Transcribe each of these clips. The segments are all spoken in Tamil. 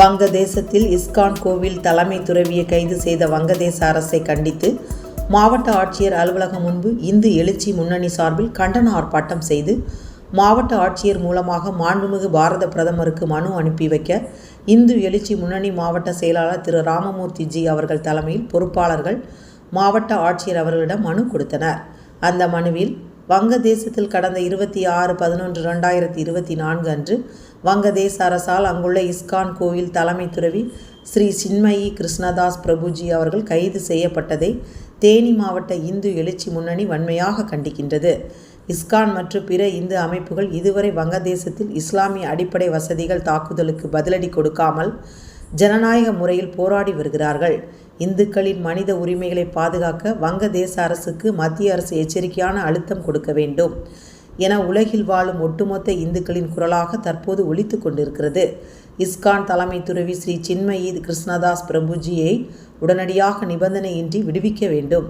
வங்கதேசத்தில் இஸ்கான் கோவில் தலைமை துறவியை கைது செய்த வங்கதேச அரசை கண்டித்து மாவட்ட ஆட்சியர் அலுவலகம் முன்பு இந்து எழுச்சி முன்னணி சார்பில் கண்டன ஆர்ப்பாட்டம் செய்து மாவட்ட ஆட்சியர் மூலமாக மாண்புமிகு பாரத பிரதமருக்கு மனு அனுப்பி வைக்க இந்து எழுச்சி முன்னணி மாவட்ட செயலாளர் திரு. ராமமூர்த்தி ஜி அவர்கள் தலைமையில் பொறுப்பாளர்கள் மாவட்ட ஆட்சியர் அவர்களிடம் மனு கொடுத்தனர். அந்த மனுவில் வங்கதேசத்தில் கடந்த இருபத்தி ஆறு பதினொன்று ரெண்டாயிரத்தி இருபத்தி நான்கு அன்று வங்கதேச அரசால் அங்குள்ள இஸ்கான் கோயில் தலைமை துறவி ஸ்ரீ சின்மயி கிருஷ்ணதாஸ் பிரபுஜி அவர்கள் கைது செய்யப்பட்டதை தேனி மாவட்ட இந்து எழுச்சி முன்னணி வன்மையாக கண்டிக்கின்றது. இஸ்கான் மற்றும் பிற இந்து அமைப்புகள் இதுவரை வங்கதேசத்தில் இஸ்லாமிய அடிப்படை வசதிகள் தாக்குதலுக்கு பதிலடி கொடுக்காமல் ஜனநாயக முறையில் போராடி வருகிறார்கள். இந்துக்களின் மனித உரிமைகளை பாதுகாக்க வங்கதேச அரசுக்கு மத்திய அரசு எச்சரிக்கையான அழுத்தம் கொடுக்க வேண்டும். என உலகில் வாழும் ஒட்டுமொத்த இந்துக்களின் குரலாக தற்போது ஒழித்து கொண்டிருக்கிறது. இஸ்கான் தலைமை துறவி ஸ்ரீ சின்மயி கிருஷ்ணதாஸ் பிரபுஜியை உடனடியாக நிபந்தனையின்றி விடுவிக்க வேண்டும்.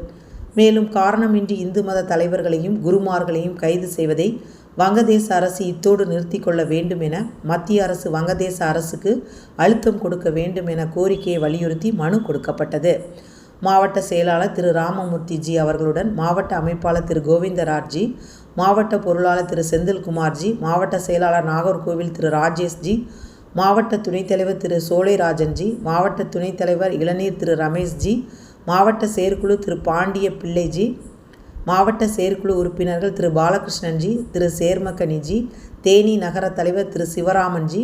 மேலும் காரணமின்றி இந்து மத தலைவர்களையும் குருமார்களையும் கைது செய்வதை வங்கதேச அரசு இத்தோடு நிறுத்தி கொள்ள வேண்டும் என மத்திய அரசு வங்கதேச அரசுக்கு அழுத்தம் கொடுக்க வேண்டும் என கோரிக்கையை வலியுறுத்தி மனு கொடுக்கப்பட்டது. மாவட்ட செயலாளர் திரு. ராமமூர்த்தி ஜி அவர்களுடன் மாவட்ட அமைப்பாளர் திரு. கோவிந்தராஜ்ஜி மாவட்ட பொருளாளர் திரு. செந்தில்குமார்ஜி மாவட்ட செயலாளர் நாகர்கோவில் திரு. ராஜேஷ்ஜி மாவட்ட துணைத் தலைவர் திரு. சோலைராஜன்ஜி மாவட்ட துணைத் தலைவர் இளநீர் திரு. ரமேஷ்ஜி மாவட்ட செயற்குழு திரு. பாண்டிய பிள்ளைஜி மாவட்ட செயற்குழு உறுப்பினர்கள் திரு பாலகிருஷ்ணன்ஜி திரு சேர்மக்கனிஜி தேனி நகர தலைவர் திரு சிவராமன்ஜி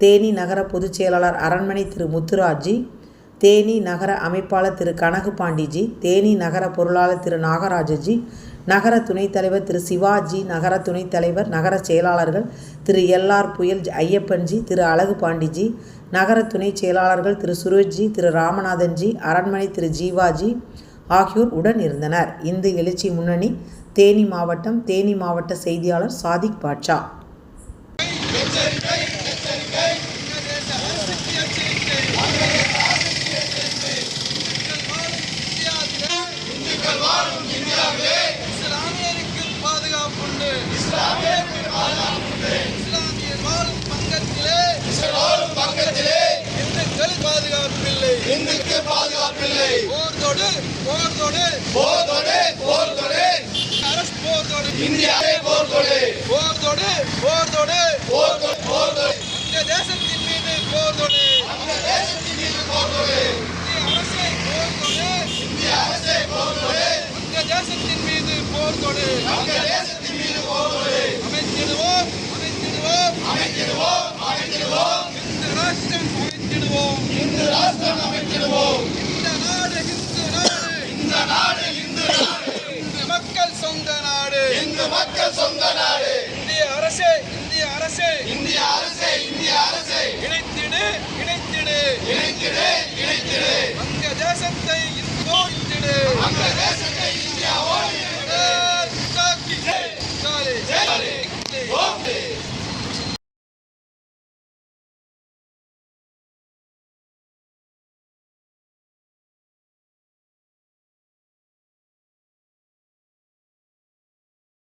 தேனி நகர பொதுச் செயலாளர் அரண்மனை திரு முத்துராஜ்ஜி தேனி நகர அமைப்பாளர் திரு கனகு பாண்டிஜி தேனி நகர பொருளாளர் திரு நாகராஜஜி நகர துணைத் தலைவர் திரு சிவாஜி நகர துணைத் தலைவர் நகர செயலாளர்கள் திரு எல்ஆர் புயல் ஐயப்பன்ஜி திரு அழகு பாண்டிஜி நகர துணைச் செயலாளர்கள் திரு சுரேஷ்ஜி திரு ராமநாதன்ஜி அரண்மனை திரு ஜீவாஜி ஆகியோர் உடன் இருந்தனர். இந்து எழுச்சி முன்னணி தேனி மாவட்டம் தேனி மாவட்ட செய்தியாளர் சாதிக் பாட்ஷா. போர்தொடு போர்தொடு போர்தொடு அரசு போர்தொடு இந்தியாவே போர்தொடு போர்தொடு போர்தொடு போர்தொடு போர்தொடு இந்த தேசத்தின் மீது போர்தொடு அந்த தேசத்தின் மீது போர்தொடு அரசை போர்தொடு இந்திய அரசே போர்தொடு இந்த தேசத்தின் மீது போர்தொடு அந்த தேசத்தின் மீது போர்தொடு அமைத்திடுவோம் அமைத்திடுவோம். அமைத்திடுவோம் அமைத்திடுவோம். இந்த ராஷ்டிரம் அமைத்திடுவோம். இந்து ராஷ்டிரம் அமைத்திடுவோம். மக்கள் சொந்த நாடு. இந்திய அரசே இந்திய அரசே. இந்திய அரசே இந்திய அரசே. இணைத்திடு இணைத்திடு. இணைத்திடு இணைத்திடு. வங்க தேசத்தை இந்தியாவோ